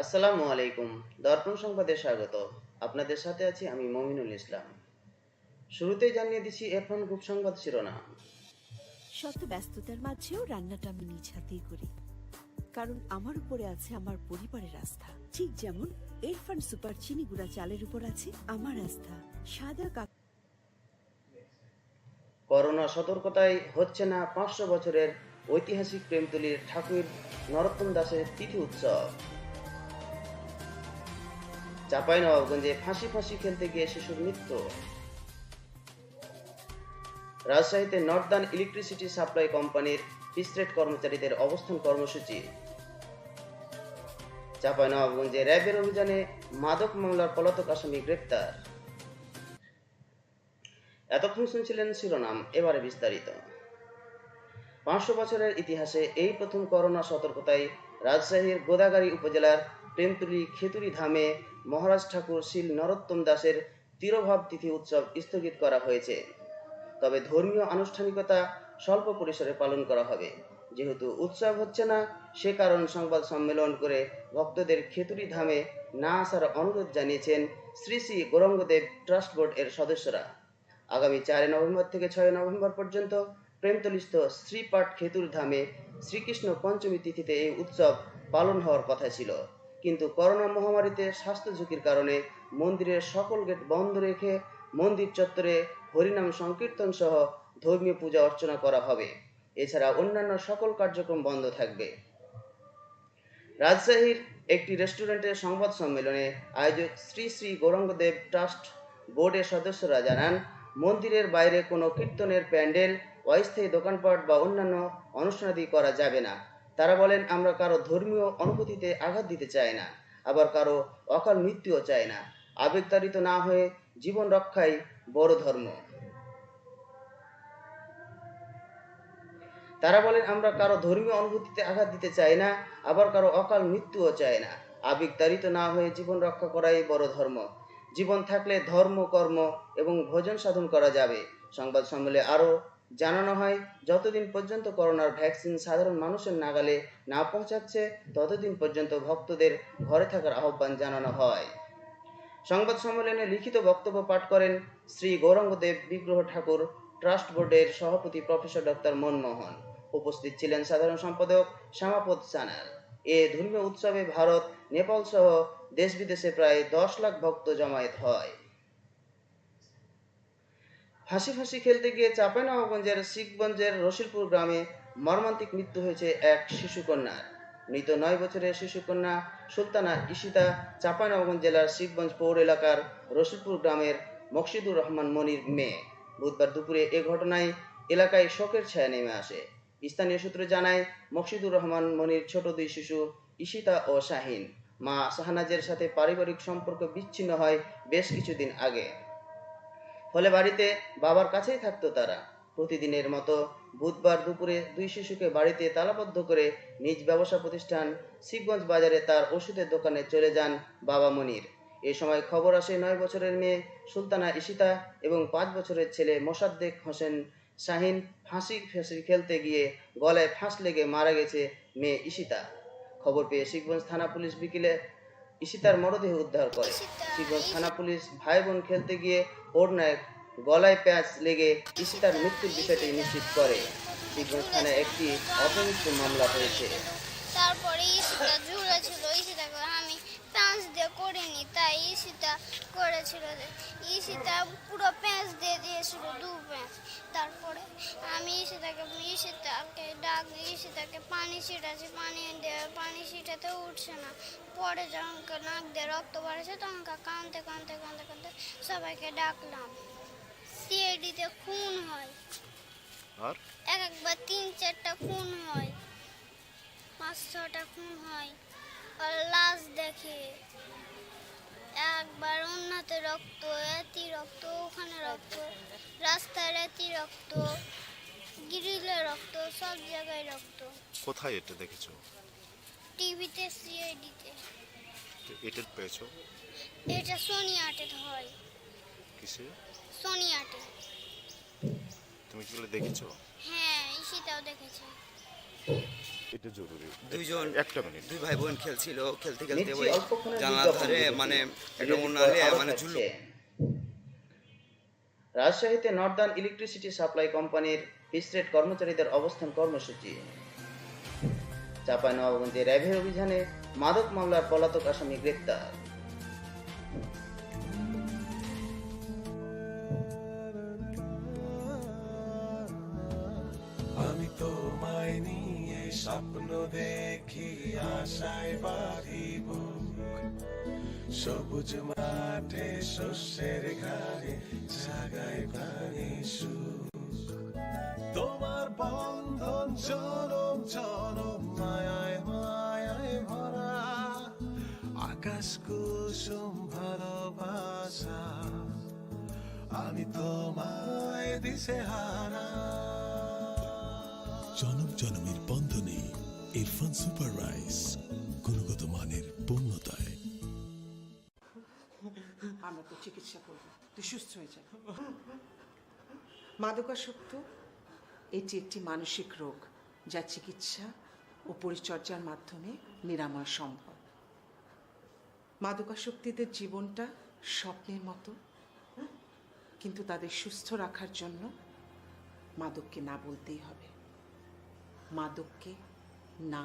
আসসালামু আলাইকুম দর্পণ সংবাদে স্বাগত। আপনাদের সাথে আছি আমি মমিনুল ইসলাম। শুরুতেই জানিয়ে দিচ্ছি এরফান গ্রুপ সংবাদ শিরোনাম। শত ব্যস্ততার মাঝেও রান্নাটা আমি নিজ হাতেই করি। কারণ আমার উপরে আছে আমার পরিবারের আস্থা। ঠিক যেমন এরফান সুপার চিনি গুঁড়া চালের উপর আছে আমার আস্থা। সাদা কাক করোনা সতর্কতায় হচ্ছে না পাঁচশো বছরের ঐতিহাসিক প্রেমতলির ঠাকুর নরোত্তম দাসের তিথি উৎসব। চাপাই নবাবগঞ্জে ফাঁসি ফাঁসি খেলতে গিয়ে শিশুর মৃত্যু রাজশাহীতে নর্দার্ন ইলেকট্রিসিটি সাপ্লাই কোম্পানির পিস্ট্রেট কর্মচারীদের অবস্থান কর্মসূচি। চাপাই নবাবগঞ্জে র্যাবের অভিযানে মাদক মামলার পলাতক আসামি গ্রেপ্তার। এতক্ষণ শুনছিলেন শিরোনাম, এবারে বিস্তারিত। পাঁচশো বছরের ইতিহাসে এই প্রথম করোনা সতর্কতায় রাজশাহীর গোদাগাড়ী উপজেলার প্রেমতুলি খেতুরি ধামে মহারাজ ঠাকুর শিল নরোত্তম দাসের তিরোভাব তিথি উৎসব স্থগিত করা হয়েছে। তবে ধর্মীয় আনুষ্ঠানিকতা স্বল্প পরিসরে পালন করা হবে। যেহেতু উৎসব হচ্ছে না, সে কারণ সংবাদ সম্মেলন করে ভক্তদের খেতুরি ধামে না আসার অনুরোধ জানিয়েছেন শ্রী শ্রী গৌরঙ্গদেব ট্রাস্ট বোর্ড এর সদস্যরা। আগামী চারই নভেম্বর থেকে ছয় নভেম্বর পর্যন্ত প্রেমতলিস্থ শ্রীপাঠ খেতুর ধামে শ্রীকৃষ্ণ পঞ্চমী তিথিতে এই উৎসব পালন হওয়ার কথা ছিল। কিন্তু করোনা মহামারীতে স্বাস্থ্য ঝুঁকির কারণে মন্দিরের সকল গেট বন্ধ রেখে মন্দির চত্বরে হরিনাম সংকীর্তন সহ ধর্মীয় পূজা অর্চনা করা হবে। এছাড়া অন্যান্য সকল কার্যক্রম বন্ধ থাকবে। রাজশাহীর একটি রেস্টুরেন্টের সংবাদ সম্মেলনে আয়োজক শ্রী শ্রী গৌরঙ্গদেব ট্রাস্ট বোর্ডের সদস্যরা জানান, মন্দিরের বাইরে কোনো কীর্তনের প্যান্ডেল, অস্থায়ী দোকানপাট বা অন্যান্য অনুষ্ঠানাদি করা যাবে না। তারা বলেন, আমরা কারও ধর্মীয় অনুভূতিতে আঘাত দিতে চাই না, আবার কারও অকাল মৃত্যুও চাই না। আবেগতাড়িত না হয়ে জীবন রক্ষাই বড় ধর্ম। তারা বলেন, আমরা কারও ধর্মীয় অনুভূতিতে আঘাত দিতে চাই না, আবার কারও অকাল মৃত্যুও চাই না। আবেগতাড়িত না হয়ে জীবন রক্ষা করাই বড় ধর্ম। জীবন থাকলে ধর্ম, কর্ম এবং ভোজন সাধন করা যাবে। সংবাদ সম্মেলনে আরও জানানো হয়, যতদিন পর্যন্ত করোনার ভ্যাকসিন সাধারণ মানুষের নাগালে না পৌঁছাচ্ছে, ততদিন পর্যন্ত ভক্তদের ঘরে থাকার আহ্বান জানানো হয়। সংবাদ সম্মেলনে লিখিত বক্তব্য পাঠ করেন শ্রী গৌরঙ্গদেব বিগ্রহ ঠাকুর ট্রাস্ট বোর্ডের সভাপতি প্রফেসর ডক্টর মনমোহন। উপস্থিত ছিলেন সাধারণ সম্পাদক শ্যামাপদ সানাল এ ধর্মীয় উৎসবে ভারত নেপাল সহ দেশ বিদেশে প্রায় দশ লাখ ভক্ত জমায়েত হয়। ফাঁসি ফাঁসি খেলতে গিয়ে চাঁপাইনবাবগঞ্জের শিখগঞ্জের রসিলপুর গ্রামে মর্মান্তিক মৃত্যু হয়েছে এক শিশুকন্যার মৃত নয় বছরের শিশুকন্যা সুলতানা ইশিতা চাঁপাইনবাবগঞ্জ জেলার শিখগঞ্জ পৌর এলাকার রসিলপুর গ্রামের মকসিদুর রহমান মনির মেয়ে। বুধবার দুপুরে এ ঘটনায় এলাকায় শোকের ছায়া নেমে আসে। স্থানীয় সূত্রে জানায়, মকসিদুর রহমান মনির ছোট দুই শিশু ইশিতা ও শাহিন। মা শাহনাজের সাথে পারিবারিক সম্পর্ক বিচ্ছিন্ন হয় বেশ কিছুদিন আগে। ফলে বাড়িতে বাবার কাছেই থাকতো তারা। প্রতিদিনের মতো বুধবার দুপুরে দুই শিশুকে বাড়িতে তালাবদ্ধ করে নিজ ব্যবসা প্রতিষ্ঠান শিবগঞ্জ বাজারে তার ওষুধের দোকানে চলে যান বাবা মনির। এ সময় খবর আসে নয় বছরের মেয়ে সুলতানা ইশিতা এবং পাঁচ বছরের ছেলে মোসাদ্দেক হোসেন শাহিন ফাঁসি ফাঁসি খেলতে গিয়ে গলায় ফাঁস লেগে মারা গেছে মেয়ে ইশিতা খবর পেয়ে শিবগঞ্জ থানা পুলিশ বিকেলে ইশিতার মরদেহ উদ্ধার করে। শিবগঞ্জ থানা পুলিশ ভাই বোন খেলতে গিয়ে ওর গলায় প্যাঁচ লেগে ইশিতার মৃত্যুর বিষয়টি নিশ্চিত করে। শিবগঞ্জ থানায় একটি অপমৃত্যু মামলা হয়েছে। তারপরে ইসিটা ঝুলে ছিল। ইসিটাকে আমি প্যাঁচ দিয়ে করিনি তাই ইসিটা করেছিল। ইসিটা পুরো প্যাঁচ দিয়ে দিয়েছিল দু প্যাঁচ তারপরে আমি ইসিটাকে ইসিটাকে ডাক ইসিটাকে পানি ছিটাচ্ছি পানি দিয়ে পানি ছিটাতে উঠছে না। পরে যখন নাক দিয়ে রক্ত বাড়ছে তখন কাঁদতে কাঁদতে কাঁদতে কাঁদতে সবাইকে ডাকলাম। সিআইডিতে খুন হয়। আর? এক একবার তিন চারটা খুন হয়। পাঁচ ছটা খুন হয়। লাশ দেখে। একবার অন্যতে রক্ত এতি রক্ত ওখানে রক্ত রাস্তায় এতি রক্ত গ্রিলে রক্ত সব জায়গায় রক্ত। কোথায় এটা দেখেছ? টিভিতে সিআইডিতে। তো এটা পেয়েছ? এটা সোনিয়াটে হয় কিসে? সোনিয়াটে তুমি কি বলে দেখেছ? হ্যাঁ ইসিটাও দেখেছে। এটা জরুরি। দুইজন একটা মিনিট। দুই ভাই বোন খেলছিল খেলতে খেলতে ওই জানলা ধারে মানে একটা পর মানে থাকছে। রাজশাহীতে নর্দার্ন ইলেকট্রিসিটি সাপ্লাই কোম্পানির পিস্ট্রেট কর্মচারীদের অবস্থান কর্মসূচি। চাঁপাইনবাবগঞ্জে র্যাবের অভিযানে মাদক মামলার পলাতক আসামি গ্রেপ্তার। স্বপ্ন দেখি আশায় বাঁধিব সবুজ মাঠে শস্যের ঘাড়ে জাগায় প্রাণী তোমার বন্ধন জনম জনম মায়ায় মায়ায় ভরা। আকাশ কুসুম ভালোবাসা। আমি তোমায় দিশে হারা। জনম জনমের বন্ধনে ইরফান সুপার রাইস গুণগত মানের পূর্ণতায়। আমরা তো চিকিৎসা করব, তুই সুস্থ হয়ে যাবে মাদকাসক্ত, এটি একটি মানসিক রোগ যা চিকিৎসা ও পরিচর্যার মাধ্যমে নিরাময় সম্ভব। মাদকাসক্তিদের জীবনটা স্বপ্নের মতো, কিন্তু তাদের সুস্থ রাখার জন্য মাদককে না বলতেই হবে। মাদককে না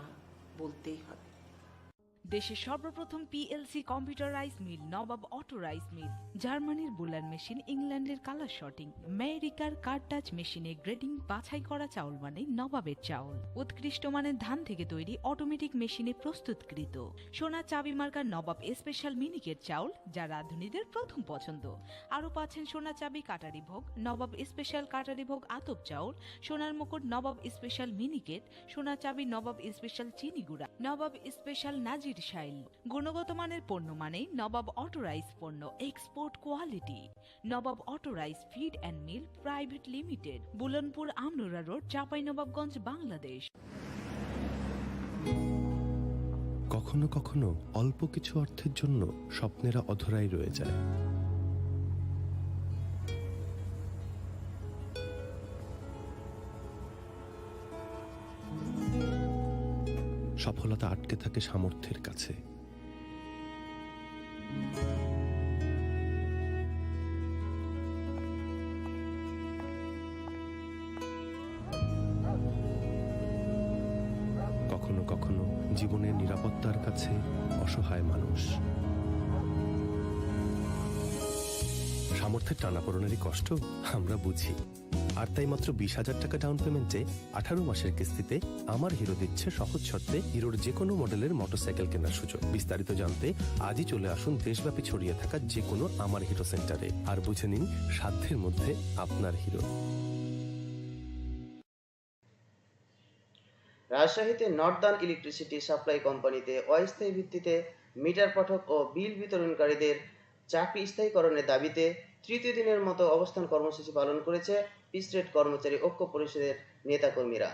বলতেই হবে দেশের সর্বপ্রথম PLC computerise mill Nawab auto rice mill জার্মানির বুলার মেশিন, ইংল্যান্ডের কালার শটিং আমেরিকার কার টাচ মেশিনে গ্রেডিং বাছাই করা চাউল মানে নবাবের চাউল। উৎকৃষ্ট মানের ধান থেকে তৈরি অটোমেটিক মেশিনে প্রস্তুতকৃত। সোনা চাবি মার্কার নবাব স্পেশাল মিনিকেট চাউল, যা রাঁধুনিদের প্রথম পছন্দ। আরও পাচ্ছেন সোনা চাবি কাটারি ভোগ, নবাব স্পেশাল কাটারি ভোগ আতপ চাউল, সোনার মুকুট নবাব স্পেশাল মিনিকেট, সোনা চাবি নবাব স্পেশাল চিনি গুঁড়া, নবাব স্পেশাল নাজির শাইল গুণগত মানের পণ্য মানে নবাব অটোরাইজ পণ্য export quality Nawab auto rice feed and mill private limited Bulanpur Amnura road Chapainawabganj, Bangladesh. কখনো কখনো অল্প কিছু অর্থের জন্য স্বপ্নেরা অধরাই রয়ে যায়। সফলতা আটকে থাকে সামর্থ্যের কাছে। কখনো কখনো জীবনের নিরাপত্তার কাছে অসহায় মানুষ। সামর্থ্যের টানাপোড়নেরই কষ্ট, আমরা বুঝি। আর তাই মাত্র বিশ হাজার টাকা ডাউন পেমেন্টে আঠারো মাসের কিস্তিতে আমার হিরো দিচ্ছে সহজ শর্তে হিরোর যে কোনো মডেলের মোটরসাইকেল কেনার সুযোগ। বিস্তারিত জানতে আজই চলে আসুন দেশব্যাপী ছড়িয়ে থাকা যে কোনো আমার হিরো সেন্টারে আর বুঝে নিন সাধ্যের মধ্যে আপনার হিরো রাজশাহীতে নর্দার্ন ইলেকট্রিসিটি সাপ্লাই কোম্পানিতে অস্থায়ী ভিত্তিতে মিটার পাঠক ও বিল বিতরণকারীদের চাকরি স্থায়ীকরণের দাবিতে তৃতীয় দিনের মতো অবস্থান কর্মসূচি পালন করেছে পিসরেট কর্মচারী ঐক্য পরিষদের নেতাকর্মীরা।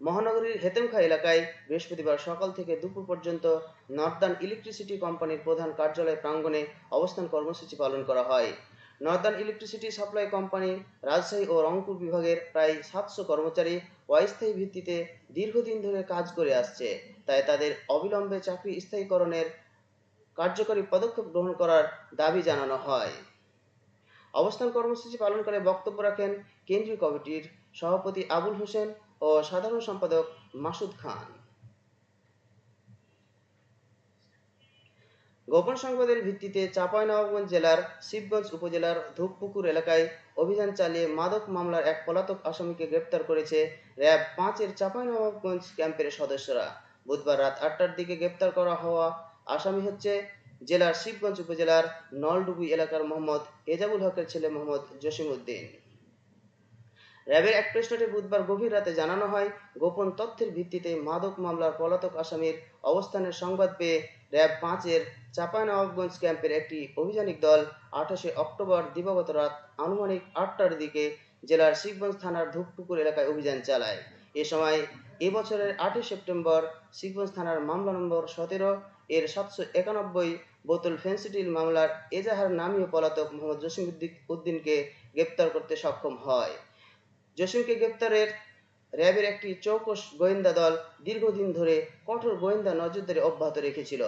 মহানগরীর হেতেমখা এলাকায় বৃহস্পতিবার সকাল থেকে দুপুর পর্যন্ত নর্দার্ন ইলেকট্রিসিটি কোম্পানির প্রধান কার্যালয় প্রাঙ্গণে অবস্থান কর্মসূচি পালন করা হয়। Northern electricity supply company Rajshahi ও রংপুর বিভাগের প্রায় সাতশো কর্মচারী অস্থায়ী ভিত্তিতে দীর্ঘদিন ধরে কাজ করে আসছে। তাই তাদের অবিলম্বে চাকরি স্থায়ীকরণের কার্যকরী পদক্ষেপ গ্রহণ করার দাবি জানানো হয়। অবস্থান কর্মসূচি পালন করে বক্তব্য রাখেন কেন্দ্রীয় কমিটির সভাপতি আবুল হোসেন ও সাধারণ সম্পাদক মাসুদ খান। গোপন সংবাদের ভিত্তিতে চাঁপাইনবাবগঞ্জ জেলার শিবগঞ্জ উপজেলার ধূপপুকুর এলাকায় অভিযান চালিয়ে মাদক মামলার এক পলাতক আসামিকে গ্রেপ্তার করেছে র্যাব পাঁচের চাঁপাইনবাবগঞ্জ ক্যাম্পের সদস্যরা। বুধবার রাত আটটার দিকে গ্রেপ্তার করা হওয়া আসামি হচ্ছে জেলার শিবগঞ্জ উপজেলার নলডুবি এলাকার মোহাম্মদ এজাবুল হকের ছেলে মোহাম্মদ জসিম উদ্দিন র্যাবের এক প্রেস নোটে বুধবার গভীর রাতে জানানো হয়, গোপন তথ্যের ভিত্তিতে মাদক মামলার পলাতক আসামির অবস্থানের সংবাদ পেয়ে র্যাব পাঁচের চাঁপাইনবাবগঞ্জ ক্যাম্পের একটি অভিযানিক দল আঠাশে অক্টোবর দিবাগত রাত আনুমানিক আটটার দিকে জেলার শিবগঞ্জ থানার ধূপপুকুর এলাকায় অভিযান চালায়। এ সময় এবছরের আটই সেপ্টেম্বর শিবগঞ্জ থানার মামলা নম্বর সতেরো এর সাতশো একানব্বই বোতল ফেন্সিডিল মামলার এজাহার নামীয় পলাতক মোহাম্মদ জসিম উদ্দিনকে গ্রেপ্তার করতে সক্ষম হয়। জসিমকে গ্রেপ্তারের র্যাবের একটি চৌকস গোয়েন্দা দল দীর্ঘদিন ধরে কঠোর গোয়েন্দা নজরদারি অব্যাহত রেখেছিল।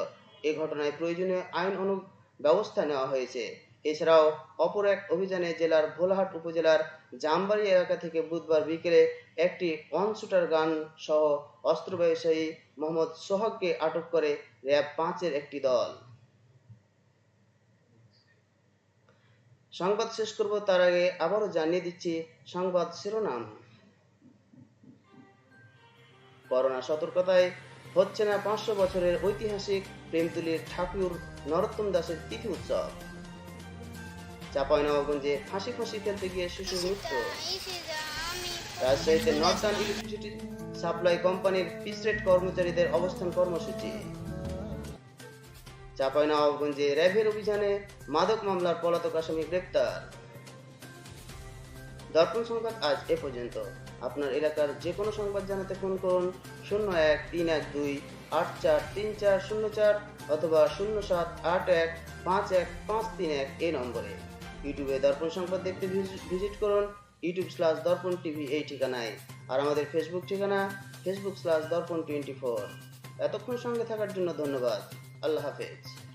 এ ঘটনায় প্রয়োজনীয় আইন অনু ব্যবস্থা নেওয়া হয়েছে। এছাড়াও অপর এক অভিযানে জেলার ভোলাহাট উপজেলার জামবাড়ি এলাকা থেকে বুধবার বিকেলে একটি ওয়ান গান সহ অস্ত্র ব্যবসায়ী মোহাম্মদ সোহাগকে আটক করে র্যাব পাঁচের একটি দল। সংবাদ শেষ করব তার আগে আবারও জানিয়ে দিচ্ছি সংবাদ শিরোনাম। করোনা সতর্কতায় হচ্ছে না পাঁচশো বছরের ঐতিহাসিক প্রেমতুলির ঠাকুর নরোত্তম দাসের তিথি উৎসব। চাঁপাইনবাবগঞ্জে ফাঁসি ফাঁসি খেলতে গিয়ে শিশুর মৃত্যু। রাজশাহীতে নর্দার্ন ইলেকট্রিসিটি সাপ্লাই কোম্পানির পিসরেট কর্মচারীদের অবস্থান কর্মসূচি। চাঁপাইনবাবগঞ্জে র্যাবের অভিযানে মাদক মামলার পলাতক আসামি গ্রেপ্তার। দর্পণ সংবাদ আজ এ পর্যন্ত। আপনার এলাকার যে কোনো সংবাদ জানাতে ফোন করুন শূন্য এক, তিন এক, দুই, আট চার, তিন চার, শূন্য চার অথবা শূন্য সাত, আট এক, পাঁচ এক, পাঁচ তিন এক এই নম্বরে। ইউটিউবে দর্পণ সংবাদ দেখতে ভিজিট করুন ইউটিউব স্ল্যাশ দর্পণ টিভি এই ঠিকানায়। আর আমাদের ফেসবুক ঠিকানা Facebook slash Darpan twenty four এতক্ষণ সঙ্গে থাকার জন্য ধন্যবাদ। আল্লাহ হাফেজ।